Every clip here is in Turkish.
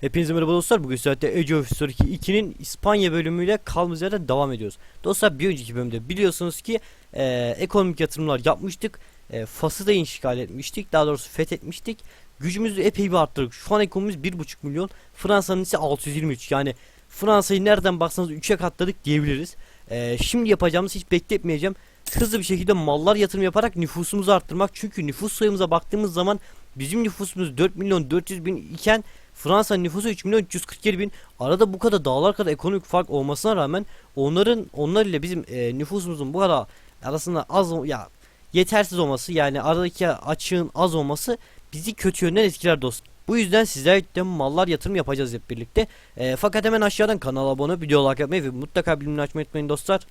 Hepinize merhaba dostlar. Bugün saatte Age of History 2'nin İspanya bölümüyle kaldığımız yerden devam ediyoruz. Dostlar bir önceki bölümde biliyorsunuz ki e, ekonomik yatırımlar yapmıştık. E, Fas'ı da işgal etmiştik. Daha doğrusu fethetmiştik. Gücümüzü epey bir arttırdık. Şu an ekonomimiz 1,5 milyon. Fransa'nın ise 623. Yani Fransa'yı nereden baksanız 3'e katladık diyebiliriz. E, şimdi yapacağımız hiç bekletmeyeceğim. Hızlı bir şekilde mallar yatırım yaparak nüfusumuzu arttırmak. Çünkü nüfus sayımıza baktığımız zaman bizim nüfusumuz 4 milyon 400 bin iken Fransa nüfusu 3 milyon 347 bin. Arada bu kadar dağlar kadar ekonomik fark olmasına rağmen onların onlar ile bizim e, nüfusumuzun bu kadar arasında az ya yetersiz olması yani aradaki açığın az olması bizi kötü yönden etkiler dost. Bu yüzden sizlerle de mallar yatırım yapacağız hep birlikte. E, fakat hemen aşağıdan kanala abone, video like yapmayı ve mutlaka bildirimleri açmayı unutmayın dostlar.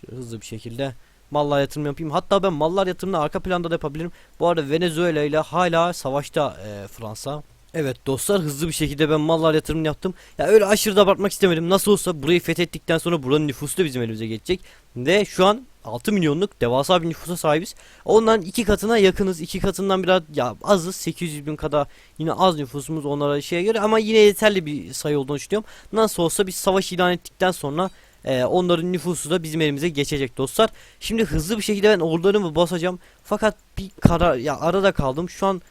Şöyle hızlı bir şekilde mallar yatırım yapayım. Hatta ben mallar yatırımını arka planda da yapabilirim. Bu arada Venezuela ile hala savaşta e, Fransa. Evet dostlar hızlı bir şekilde ben mallar yatırımını yaptım. Ya öyle aşırı da abartmak istemedim. Nasıl olsa burayı fethettikten sonra buranın nüfusu da bizim elimize geçecek. Ve şu an 6 milyonluk devasa bir nüfusa sahibiz. Ondan iki katına yakınız. iki katından biraz ya azız. 800 bin kadar yine az nüfusumuz onlara şeye göre ama yine yeterli bir sayı olduğunu düşünüyorum. Nasıl olsa biz savaş ilan ettikten sonra e, onların nüfusu da bizim elimize geçecek dostlar. Şimdi hızlı bir şekilde ben ordularımı basacağım. Fakat bir karar ya arada kaldım. Şu an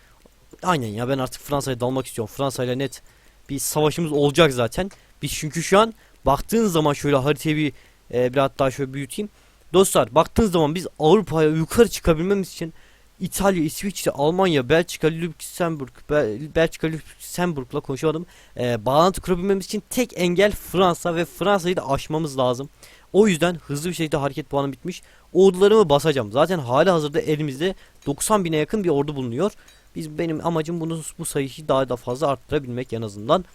aynen ya ben artık Fransa'ya dalmak istiyorum. Fransa ile net bir savaşımız olacak zaten. Biz çünkü şu an baktığın zaman şöyle haritayı bir e, biraz daha şöyle büyüteyim. Dostlar baktığınız zaman biz Avrupa'ya yukarı çıkabilmemiz için İtalya, İsviçre, Almanya, Belçika, Lüksemburg, Bel- Belçika, Lüksemburg'la konuşamadım. E, bağlantı kurabilmemiz için tek engel Fransa ve Fransa'yı da aşmamız lazım. O yüzden hızlı bir şekilde hareket puanı bitmiş. Ordularımı basacağım. Zaten hali hazırda elimizde 90 bine yakın bir ordu bulunuyor. Biz benim amacım bunu bu sayıyı daha da fazla arttırabilmek en azından.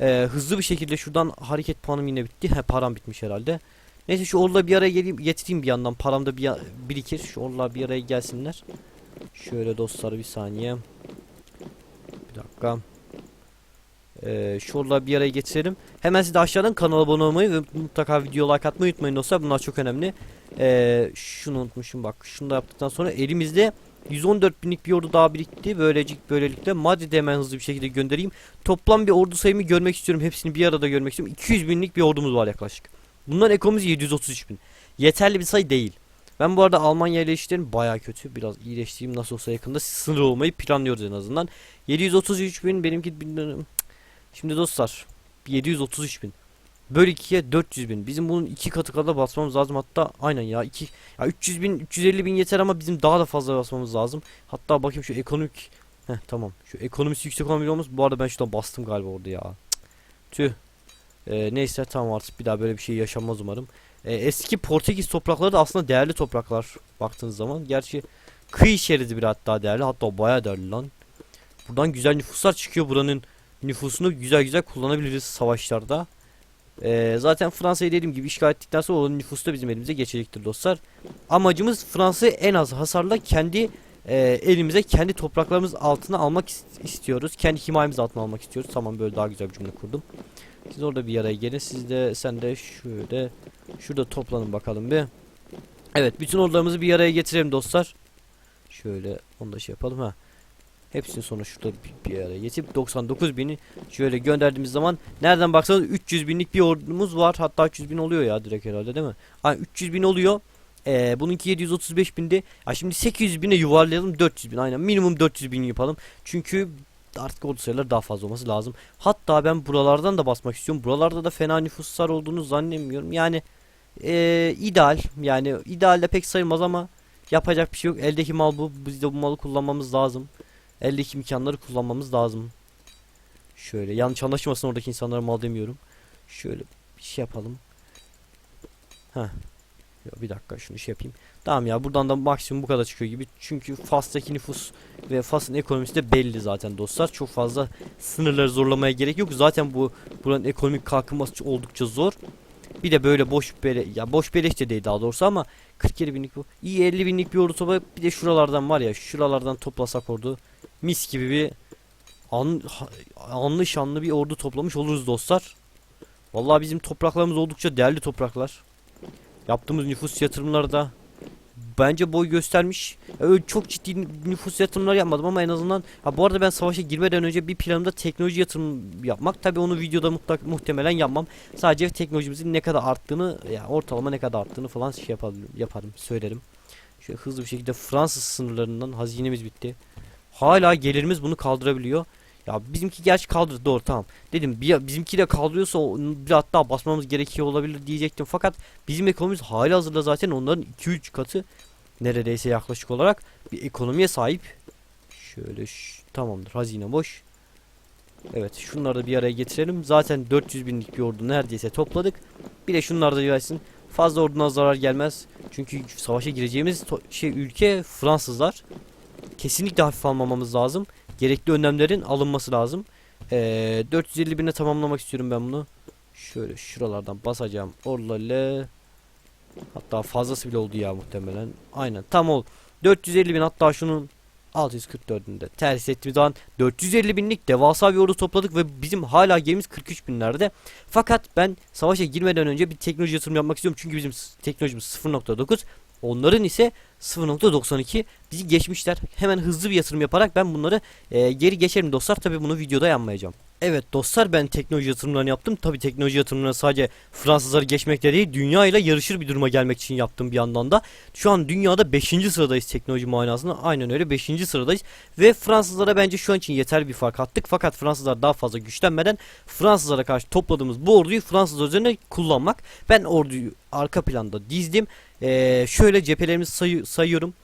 Ee, hızlı bir şekilde şuradan hareket puanım yine bitti. He param bitmiş herhalde. Neyse şu orduları bir araya geleyim, getireyim bir yandan. Param da bir birikir. Şu ordular bir araya gelsinler. Şöyle dostlar bir saniye. Bir dakika. Ee, şu orduları bir araya getirelim. Hemen siz de aşağıdan kanala abone olmayı ve mutlaka video like atmayı unutmayın dostlar. Bunlar çok önemli. Ee, şunu unutmuşum bak. Şunu da yaptıktan sonra elimizde 114 binlik bir ordu daha birikti. Böylece böylelikle Madrid'e hemen hızlı bir şekilde göndereyim. Toplam bir ordu sayımı görmek istiyorum. Hepsini bir arada görmek istiyorum. 200 binlik bir ordumuz var yaklaşık. Bunların ekonomisi 733 bin. Yeterli bir sayı değil. Ben bu arada Almanya ile işlerim baya kötü. Biraz iyileştireyim nasıl olsa yakında sınır olmayı planlıyoruz en azından. 733 bin benimki Şimdi dostlar 733 bin. Böl 2'ye 400 bin. Bizim bunun iki katı kadar basmamız lazım. Hatta aynen ya iki ya 300 bin 350 bin yeter ama bizim daha da fazla basmamız lazım. Hatta bakayım şu ekonomik Heh tamam. Şu ekonomisi yüksek olan musunuz? Bu arada ben şuradan bastım galiba orada ya. Tüh. Ee, neyse tamam artık bir daha böyle bir şey yaşanmaz umarım. Ee, eski Portekiz toprakları da aslında değerli topraklar baktığınız zaman. Gerçi kıyı şeridi bir hatta değerli. Hatta bayağı değerli lan. Buradan güzel nüfuslar çıkıyor. Buranın nüfusunu güzel güzel kullanabiliriz savaşlarda. Ee, zaten Fransa'yı dediğim gibi işgal ettikten sonra onun nüfusu da bizim elimize geçecektir dostlar. Amacımız Fransa'yı en az hasarla kendi e, elimize kendi topraklarımız altına almak is- istiyoruz. Kendi himayemiz altına almak istiyoruz. Tamam böyle daha güzel bir cümle kurdum. Siz orada bir araya gelin. Siz de sen de şöyle şurada toplanın bakalım bir. Evet bütün ordularımızı bir araya getirelim dostlar. Şöyle onu da şey yapalım ha. Hepsini sonra şurada bir, bir araya getirip 99 bini şöyle gönderdiğimiz zaman nereden baksanız 300 binlik bir ordumuz var. Hatta 300 bin oluyor ya direkt herhalde değil mi? Ha 300 bin oluyor. Ee, bununki 735 bindi. Ya şimdi 800 bine yuvarlayalım 400 bin aynen minimum 400 bin yapalım. Çünkü artık ordu sayıları daha fazla olması lazım. Hatta ben buralardan da basmak istiyorum. Buralarda da fena nüfuslar olduğunu zannetmiyorum. Yani ee, ideal yani idealde pek sayılmaz ama yapacak bir şey yok. Eldeki mal bu. Biz de bu malı kullanmamız lazım. Eldeki imkanları kullanmamız lazım. Şöyle yanlış anlaşılmasın oradaki insanlara mal demiyorum. Şöyle bir şey yapalım. Ya bir dakika şunu şey yapayım. Tamam ya buradan da maksimum bu kadar çıkıyor gibi. Çünkü Fas'taki nüfus ve Fas'ın ekonomisi de belli zaten dostlar. Çok fazla sınırları zorlamaya gerek yok. Zaten bu buranın ekonomik kalkınması oldukça zor. Bir de böyle boş bele ya boş beleş de değil daha doğrusu ama 47 binlik bu. İyi 50 binlik bir ordu toplayıp bir de şuralardan var ya şuralardan toplasak ordu mis gibi bir an, anlı şanlı bir ordu toplamış oluruz dostlar. Vallahi bizim topraklarımız oldukça değerli topraklar. Yaptığımız nüfus yatırımları da bence boy göstermiş. Öyle çok ciddi nüfus yatırımları yapmadım ama en azından ha bu arada ben savaşa girmeden önce bir planımda teknoloji yatırım yapmak. Tabi onu videoda mutlak muhtemelen yapmam. Sadece teknolojimizin ne kadar arttığını yani ortalama ne kadar arttığını falan şey yaparım, yaparım söylerim. Şöyle hızlı bir şekilde Fransız sınırlarından hazinemiz bitti. Hala gelirimiz bunu kaldırabiliyor. Ya bizimki gerçi kaldırdı doğru tamam. Dedim bir, bizimki de kaldırıyorsa bir hatta basmamız gerekiyor olabilir diyecektim. Fakat bizim ekonomimiz hali hazırda zaten onların 2-3 katı neredeyse yaklaşık olarak bir ekonomiye sahip. Şöyle tamamdır hazine boş. Evet şunları da bir araya getirelim. Zaten 400 binlik bir ordu neredeyse topladık. Bir de şunlar da gelsin. Fazla orduna zarar gelmez. Çünkü savaşa gireceğimiz şey ülke Fransızlar. Kesinlikle hafif almamamız lazım. Gerekli önlemlerin alınması lazım. Ee, 450 bine tamamlamak istiyorum ben bunu. Şöyle şuralardan basacağım. Orlayla hatta fazlası bile oldu ya muhtemelen. Aynen tam ol. 450 bin hatta şunun 644'ünde ters ettiğimiz zaman 450 binlik devasa bir ordu topladık ve bizim hala gemimiz 43 binlerde. Fakat ben savaşa girmeden önce bir teknoloji yatırım yapmak istiyorum. Çünkü bizim teknolojimiz 0.9 onların ise 0.92 bizi geçmişler. Hemen hızlı bir yatırım yaparak ben bunları e, geri geçerim dostlar. Tabi bunu videoda yanmayacağım. Evet dostlar ben teknoloji yatırımlarını yaptım. Tabi teknoloji yatırımlarını sadece Fransızları geçmekte değil dünya ile yarışır bir duruma gelmek için yaptım bir yandan da. Şu an dünyada 5. sıradayız teknoloji manasında. Aynen öyle 5. sıradayız. Ve Fransızlara bence şu an için yeterli bir fark attık. Fakat Fransızlar daha fazla güçlenmeden Fransızlara karşı topladığımız bu orduyu Fransızlar üzerine kullanmak. Ben orduyu arka planda dizdim. Ee, şöyle cephelerimizi sayı- sayıyorum.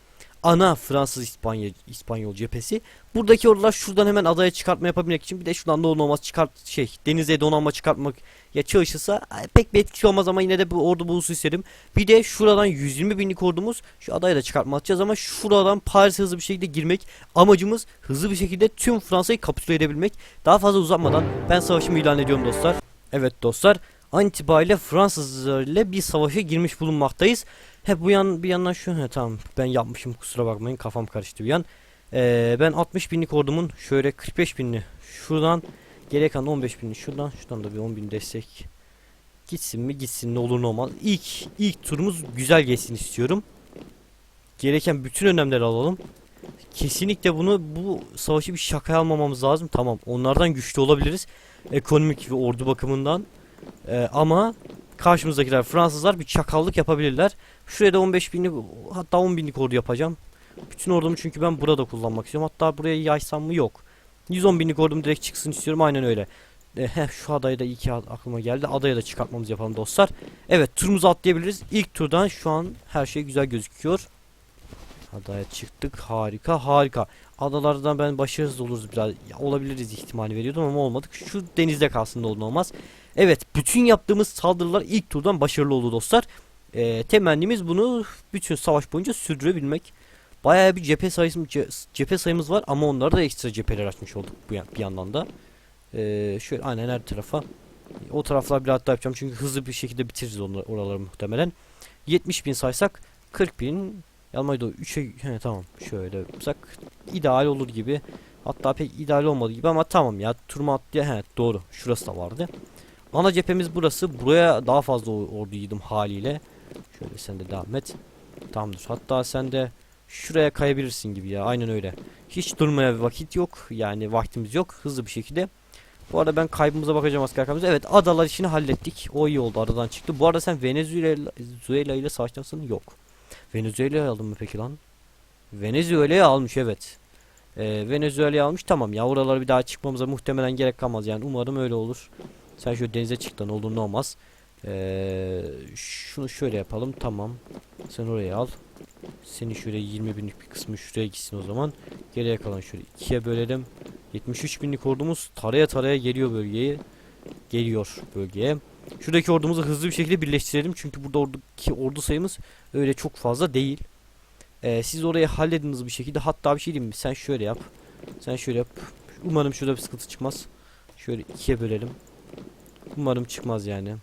Ana Fransız İspanya İspanyol cephesi. Buradaki ordular şuradan hemen adaya çıkartma yapabilmek için bir de şuradan da olmaz çıkart şey denize donanma çıkartmak ya çalışırsa pek bir etkisi olmaz ama yine de bu ordu bulunsun istedim. Bir de şuradan 120 binlik ordumuz şu adaya da çıkartma atacağız ama şuradan Paris'e hızlı bir şekilde girmek amacımız hızlı bir şekilde tüm Fransa'yı kapitüle edebilmek. Daha fazla uzatmadan ben savaşımı ilan ediyorum dostlar. Evet dostlar an itibariyle Fransızlar ile bir savaşa girmiş bulunmaktayız. He bu yan bir yandan şu he tamam ben yapmışım kusura bakmayın kafam karıştı bir yan. Ee, ben 60 binlik ordumun şöyle 45 binli şuradan geriye kalan 15 binli şuradan şuradan da bir 10 bin destek gitsin mi gitsin ne olur ne olmaz. İlk ilk turumuz güzel geçsin istiyorum. Gereken bütün önlemleri alalım. Kesinlikle bunu bu savaşı bir şakaya almamamız lazım. Tamam onlardan güçlü olabiliriz. Ekonomik ve ordu bakımından. Ee, ama karşımızdakiler Fransızlar bir çakallık yapabilirler. Şuraya da 15 binlik hatta 10 binlik ordu yapacağım. Bütün ordumu çünkü ben burada kullanmak istiyorum. Hatta buraya yaysam mı yok. 110 binlik ordum direkt çıksın istiyorum aynen öyle. E, şu adayı da iyi ki aklıma geldi. Adaya da çıkartmamızı yapalım dostlar. Evet turumuzu atlayabiliriz. İlk turdan şu an her şey güzel gözüküyor. Adaya çıktık. Harika harika. Adalardan ben başarısız oluruz biraz. Ya, olabiliriz ihtimali veriyordum ama olmadık. Şu denizde kalsın da olmaz. Evet bütün yaptığımız saldırılar ilk turdan başarılı oldu dostlar. Ee, temennimiz bunu bütün savaş boyunca sürdürebilmek. Bayağı bir cephe sayımız cephe sayımız var ama onlara da ekstra cepheler açmış olduk bu bir yandan da. Ee, şöyle aynen her tarafa. O taraflar bir hatta yapacağım çünkü hızlı bir şekilde bitiririz onları, oraları muhtemelen. 70 bin saysak 40 bin Yanmayı da 3'e he, tamam şöyle yapsak ideal olur gibi. Hatta pek ideal olmadı gibi ama tamam ya turma atlıya he doğru şurası da vardı. Ana cephemiz burası. Buraya daha fazla ordu yedim haliyle. Şöyle sen de devam et. Tamamdır. Hatta sen de şuraya kayabilirsin gibi ya. Aynen öyle. Hiç durmaya vakit yok. Yani vaktimiz yok. Hızlı bir şekilde. Bu arada ben kaybımıza bakacağım asker kaybımıza. Evet adalar işini hallettik. O iyi oldu aradan çıktı. Bu arada sen Venezuela ile savaşta mısın? Yok. Venezuela'yı aldın mı peki lan? Venezuela'yı almış evet. Ee, Venezuela'yı almış tamam ya oralara bir daha çıkmamıza muhtemelen gerek kalmaz yani umarım öyle olur. Sen şu denize çık da ne olur ne olmaz. Ee, şunu şöyle yapalım tamam. Sen oraya al. Seni şöyle 20 binlik bir kısmı şuraya gitsin o zaman. Geriye kalan şöyle ikiye bölelim. 73 binlik ordumuz taraya taraya geliyor bölgeye. Geliyor bölgeye. Şuradaki ordumuzu hızlı bir şekilde birleştirelim. Çünkü burada oradaki ordu sayımız öyle çok fazla değil. Ee, siz orayı hallediniz bir şekilde. Hatta bir şey diyeyim mi? Sen şöyle yap. Sen şöyle yap. Umarım şurada bir sıkıntı çıkmaz. Şöyle ikiye bölelim. Umarım çıkmaz yani.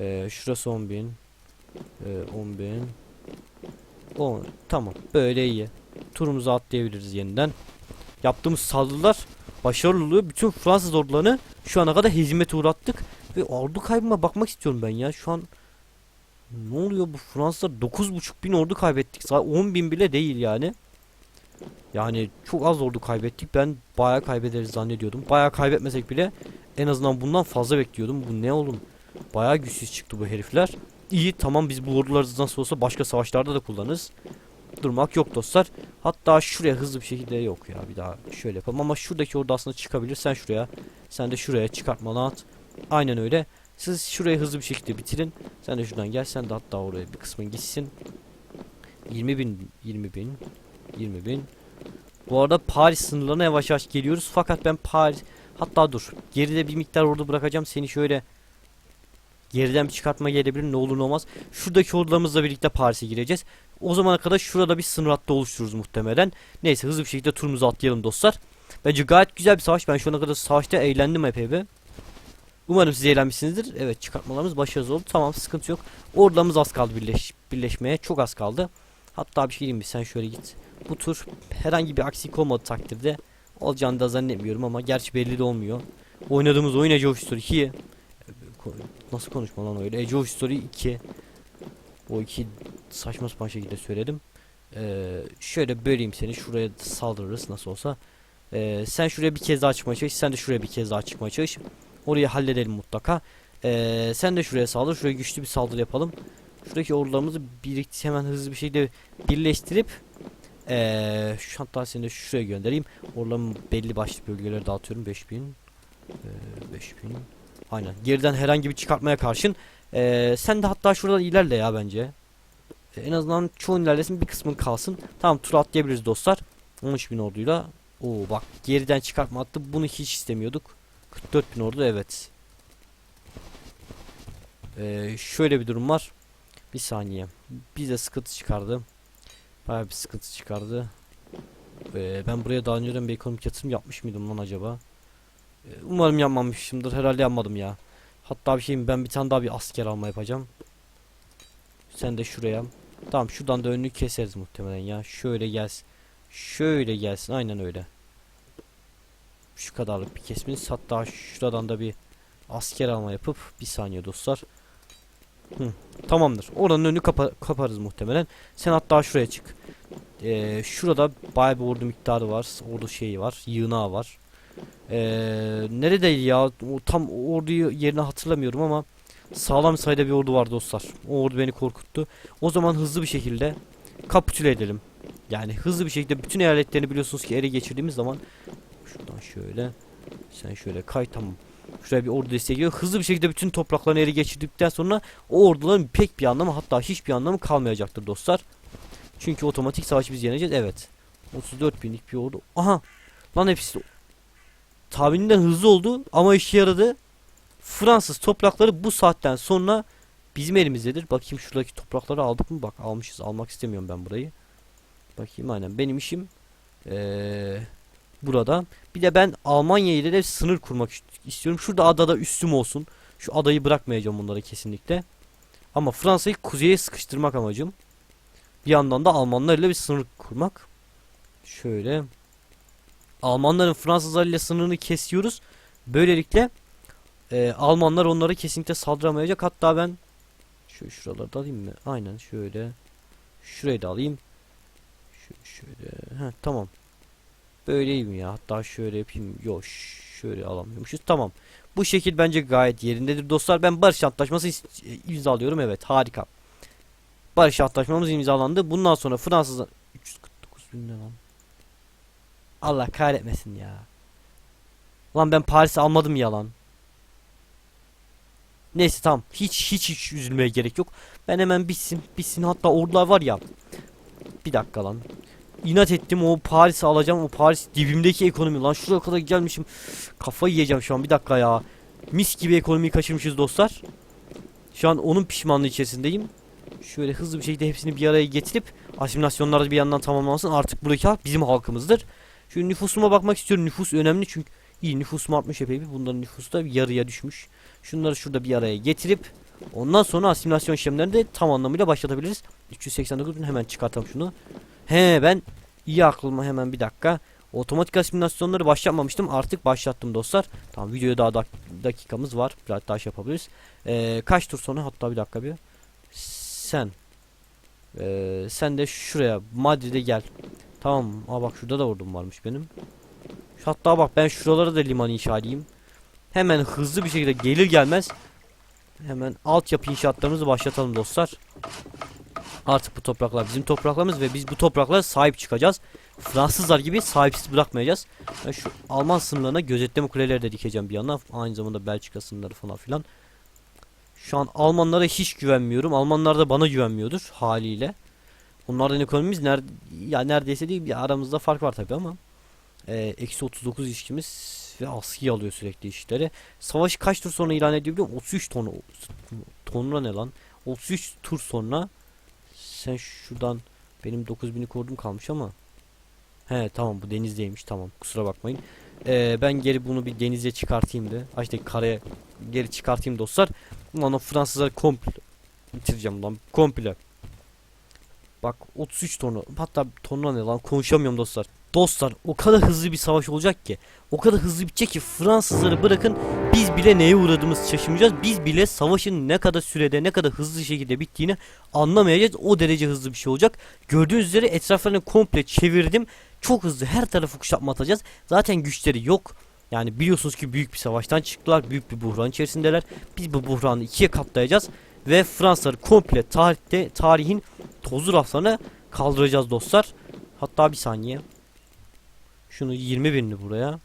Ee, şurası 10 bin. Ee, 10 bin. 10. Tamam. Böyle iyi. Turumuzu atlayabiliriz yeniden. Yaptığımız saldırılar başarılı oluyor. Bütün Fransız ordularını şu ana kadar hizmet uğrattık. Ve ordu kaybıma bakmak istiyorum ben ya. Şu an Ne oluyor bu Fransızlar 9.5 bin ordu kaybettik. Sadece 10 bin bile değil yani. Yani çok az ordu kaybettik. Ben bayağı kaybederiz zannediyordum. Bayağı kaybetmesek bile en azından bundan fazla bekliyordum. Bu ne oğlum? Bayağı güçsüz çıktı bu herifler. İyi tamam biz bu orduları nasıl olsa başka savaşlarda da kullanırız. Durmak yok dostlar. Hatta şuraya hızlı bir şekilde yok ya bir daha şöyle yapalım ama şuradaki ordu aslında çıkabilir. Sen şuraya sen de şuraya çıkartmalı at. Aynen öyle. Siz şurayı hızlı bir şekilde bitirin. Sen de şuradan gel. Sen de hatta oraya bir kısmın gitsin. 20 bin, 20 bin, 20 bin. Bu arada Paris sınırlarına yavaş yavaş geliyoruz. Fakat ben Paris... Hatta dur. Geride bir miktar orada bırakacağım. Seni şöyle geriden bir çıkartma gelebilir. Ne olur ne olmaz. Şuradaki ordularımızla birlikte Paris'e gireceğiz. O zamana kadar şurada bir sınır hattı oluştururuz muhtemelen. Neyse hızlı bir şekilde turumuzu atlayalım dostlar. Bence gayet güzel bir savaş. Ben şu ana kadar savaşta eğlendim epey bir. Umarım siz eğlenmişsinizdir. Evet çıkartmalarımız başarılı oldu. Tamam sıkıntı yok. Ordularımız az kaldı birleş, birleşmeye. Çok az kaldı. Hatta bir şey diyeyim mi? Sen şöyle git. Bu tur herhangi bir aksilik olmadığı takdirde olacağını da zannetmiyorum ama gerçi belli de olmuyor. Oynadığımız oyun Age of History 2. Nasıl konuşma lan öyle? Age of History 2. O iki saçma sapan şekilde söyledim. Ee, şöyle böleyim seni. Şuraya saldırırız nasıl olsa. Ee, sen şuraya bir kez daha çıkmaya çalış. Sen de şuraya bir kez daha çıkmaya çalış. Orayı halledelim mutlaka. Ee, sen de şuraya saldır. Şuraya güçlü bir saldırı yapalım. Şuradaki ordularımızı birikti hemen hızlı bir şekilde birleştirip ee, şu hatta seni de şuraya göndereyim. Ordularımı belli başlı bölgelere dağıtıyorum. 5000 ee, 5000 Aynen. Geriden herhangi bir çıkartmaya karşın ee, sen de hatta şuradan ilerle ya bence. Ee, en azından çoğun ilerlesin bir kısmın kalsın. Tamam tur atlayabiliriz dostlar. 13.000 orduyla. Oo bak geriden çıkartma attı. Bunu hiç istemiyorduk. 44 bin ordu evet. Ee, şöyle bir durum var. Bir saniye. Bize sıkıntı çıkardı. Bayağı bir sıkıntı çıkardı. Ee, ben buraya daha önceden bir ekonomik yatırım yapmış mıydım lan acaba? Ee, umarım yapmamışımdır. Herhalde yapmadım ya. Hatta bir şeyim ben bir tane daha bir asker alma yapacağım. Sen de şuraya. Tamam şuradan da önünü keseriz muhtemelen ya. Şöyle gelsin. Şöyle gelsin aynen öyle. Şu kadarlık bir kesmeniz. Hatta şuradan da bir asker alma yapıp bir saniye dostlar. Hı, tamamdır. Oranın önünü kapa kaparız muhtemelen. Sen hatta şuraya çık. Ee, şurada bayağı bir ordu miktarı var. Ordu şeyi var. Yığınağı var. Ee, neredeydi ya? O, tam orduyu yerine hatırlamıyorum ama sağlam sayıda bir ordu var dostlar. O ordu beni korkuttu. O zaman hızlı bir şekilde kapitüle edelim. Yani hızlı bir şekilde bütün eyaletlerini biliyorsunuz ki ele geçirdiğimiz zaman şuradan şöyle sen şöyle kay tamam. Şuraya bir ordu desteği geliyor. Hızlı bir şekilde bütün topraklarını ele geçirdikten sonra o orduların pek bir anlamı hatta hiçbir anlamı kalmayacaktır dostlar. Çünkü otomatik savaş biz yeneceğiz. Evet. 34 binlik bir ordu. Aha. Lan hepsi tahmininden hızlı oldu ama işe yaradı. Fransız toprakları bu saatten sonra bizim elimizdedir. Bakayım şuradaki toprakları aldık mı? Bak almışız. Almak istemiyorum ben burayı. Bakayım aynen. Benim işim ee, burada. Bir de ben Almanya ile de sınır kurmak istiyorum. Şurada adada üstüm olsun. Şu adayı bırakmayacağım bunlara kesinlikle. Ama Fransa'yı kuzeye sıkıştırmak amacım. Bir yandan da Almanlar ile bir sınır kurmak. Şöyle. Almanların Fransızlar ile sınırını kesiyoruz. Böylelikle e, Almanlar onları kesinlikle saldıramayacak. Hatta ben şu şuraları da alayım mı? Aynen şöyle. Şurayı da alayım. Şu şöyle. Heh, tamam. Böyleyim ya. Hatta şöyle yapayım. Yok şöyle alamıyormuşuz. Tamam. Bu şekil bence gayet yerindedir dostlar. Ben barış antlaşması imzalıyorum. Evet harika. Barış antlaşmamız imzalandı. Bundan sonra Fransızlar 349 bin lan? Allah kahretmesin ya. Lan ben Paris'i almadım yalan. Neyse tamam. Hiç hiç hiç üzülmeye gerek yok. Ben hemen bitsin. Bitsin hatta ordular var ya. Bir dakika lan. İnat ettim o Paris'i alacağım. O Paris dibimdeki ekonomi lan. Şuraya kadar gelmişim. Kafayı yiyeceğim şu an. Bir dakika ya. Mis gibi ekonomiyi kaçırmışız dostlar. Şu an onun pişmanlığı içerisindeyim. Şöyle hızlı bir şekilde hepsini bir araya getirip asimilasyonlar bir yandan tamamlansın. Artık buradaki halk bizim halkımızdır. Şu nüfusuma bakmak istiyorum. Nüfus önemli çünkü iyi nüfusum artmış epey bir. Bunların nüfusu da yarıya düşmüş. Şunları şurada bir araya getirip ondan sonra asimilasyon işlemlerini de tam anlamıyla başlatabiliriz. 389 bin hemen çıkartalım şunu. He ben iyi aklıma hemen bir dakika. Otomatik asimilasyonları başlatmamıştım. Artık başlattım dostlar. Tamam videoya daha dak dakikamız var. Biraz daha şey yapabiliriz. Ee, kaç tur sonra hatta bir dakika bir. Sen. Ee, sen de şuraya Madrid'e gel. Tamam. Aa bak şurada da ordum varmış benim. Hatta bak ben şuralara da liman inşa edeyim. Hemen hızlı bir şekilde gelir gelmez hemen altyapı inşaatlarımızı başlatalım dostlar. Artık bu topraklar bizim topraklarımız ve biz bu topraklara sahip çıkacağız. Fransızlar gibi sahipsiz bırakmayacağız. Ben şu Alman sınırlarına gözetleme kuleleri de dikeceğim bir yandan. Aynı zamanda Belçika sınırları falan filan. Şu an Almanlara hiç güvenmiyorum. Almanlar da bana güvenmiyordur haliyle. Onlardan ekonomimiz ner ya neredeyse değil bir aramızda fark var tabi ama. Ee, Eksi 39 ilişkimiz ve askıya alıyor sürekli işleri. Savaşı kaç tur sonra ilan ediyor biliyor musun? 33 ton. Tonla ne lan? 33 tur sonra sen şuradan benim 9000'i korudum kalmış ama He tamam bu denizdeymiş tamam kusura bakmayın. Ee, ben geri bunu bir denize çıkartayım da. Ay işte karaya geri çıkartayım dostlar. Ulan o Fransızları komple bitireceğim lan komple. Bak 33 tonu hatta tonla ne lan konuşamıyorum dostlar. Dostlar o kadar hızlı bir savaş olacak ki o kadar hızlı bitecek ki Fransızları bırakın biz bile neye uğradığımız şaşırmayacağız. Biz bile savaşın ne kadar sürede ne kadar hızlı şekilde bittiğini anlamayacağız. O derece hızlı bir şey olacak. Gördüğünüz üzere etraflarını komple çevirdim. Çok hızlı her tarafı kuşatma atacağız. Zaten güçleri yok. Yani biliyorsunuz ki büyük bir savaştan çıktılar. Büyük bir buhran içerisindeler. Biz bu buhranı ikiye katlayacağız. Ve Fransızları komple tarihte tarihin tozlu raflarına kaldıracağız dostlar. Hatta bir saniye. Şunu 20 binini buraya.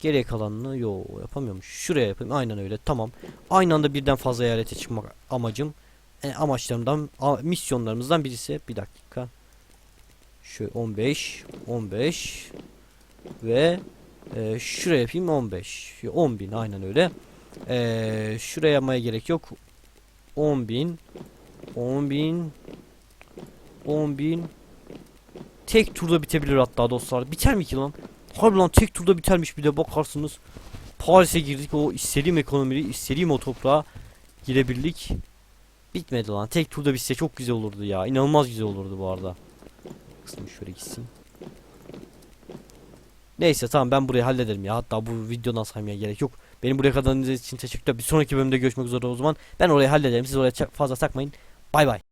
Geriye kalanını yo yapamıyormuş. Şuraya yapayım. Aynen öyle. Tamam. Aynı anda birden fazla eyalete çıkmak amacım. E, amaçlarımdan, a- misyonlarımızdan birisi. Bir dakika. Şu 15, 15 ve e, şuraya yapayım 15. 10 bin aynen öyle. E, şuraya yapmaya gerek yok. 10 bin, 10 bin, 10 bin. Tek turda bitebilir hatta dostlar. Biter mi ki lan? Harbi tek turda bitermiş bir de bakarsınız. Paris'e girdik o istediğim ekonomiyi istediğim o toprağa girebildik. Bitmedi lan. Tek turda bitse çok güzel olurdu ya. İnanılmaz güzel olurdu bu arada. Kısmı şöyle gitsin. Neyse tamam ben burayı hallederim ya. Hatta bu videodan saymaya gerek yok. Benim buraya kadar izlediğiniz için teşekkürler. Bir sonraki bölümde görüşmek üzere o zaman. Ben orayı hallederim. Siz oraya fazla takmayın. Bay bay.